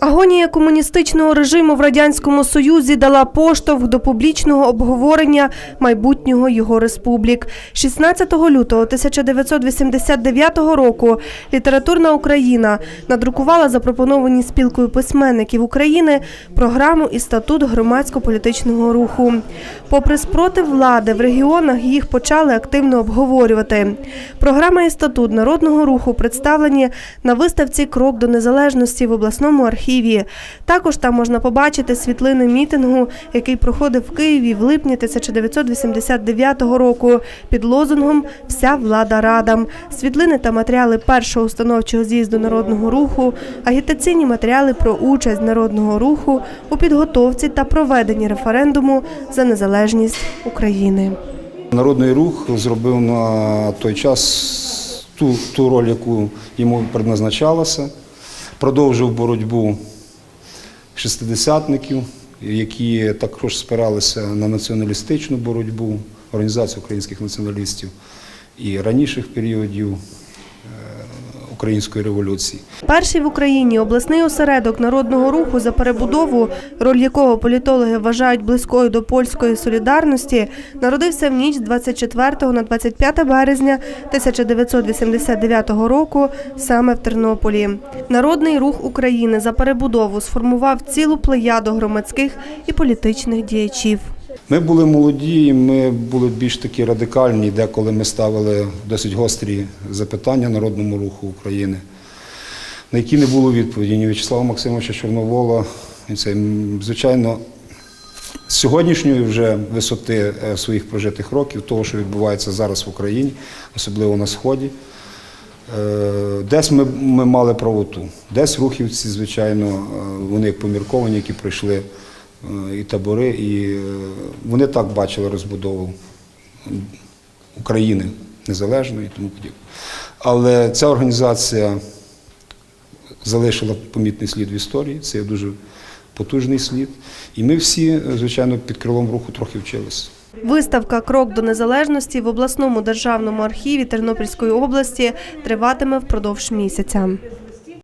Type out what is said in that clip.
Агонія комуністичного режиму в радянському союзі дала поштовх до публічного обговорення майбутнього його республік. 16 лютого 1989 року літературна Україна надрукувала запропоновані спілкою письменників України програму і статут громадсько-політичного руху. Попри спротив влади в регіонах їх почали активно обговорювати. Програма і статут народного руху представлені на виставці Крок до незалежності в обласному архіві. Також там можна побачити світлини мітингу, який проходив в Києві в липні 1989 року під лозунгом Вся влада радам. Світлини та матеріали першого установчого з'їзду народного руху, агітаційні матеріали про участь народного руху у підготовці та проведенні референдуму за незалежність України. Народний рух зробив на той час ту, ту роль, яку йому предназначалося. Продовжив боротьбу шестидесятників, які також спиралися на націоналістичну боротьбу, організацію українських націоналістів і раніших періодів е, української революції. Перший в Україні обласний осередок народного руху за перебудову, роль якого політологи вважають близькою до польської солідарності, народився в ніч з 24 на 25 березня 1989 року саме в Тернополі. Народний рух України за перебудову сформував цілу плеяду громадських і політичних діячів. Ми були молоді, ми були більш такі радикальні, деколи ми ставили досить гострі запитання народному руху України, на які не було відповіді ні В'ячеслава Максимовича Чорновола. Це, звичайно, з сьогоднішньої вже висоти е, своїх прожитих років, того, що відбувається зараз в Україні, особливо на Сході. Е, Десь ми, ми мали правоту, десь рухівці, звичайно, е, вони помірковані, які пройшли е, і табори, і вони так бачили розбудову України незалежної і тому подібне. Але ця організація залишила помітний слід в історії, це дуже потужний слід. І ми всі, звичайно, під крилом руху трохи вчилися. Виставка Крок до незалежності в обласному державному архіві Тернопільської області триватиме впродовж місяця.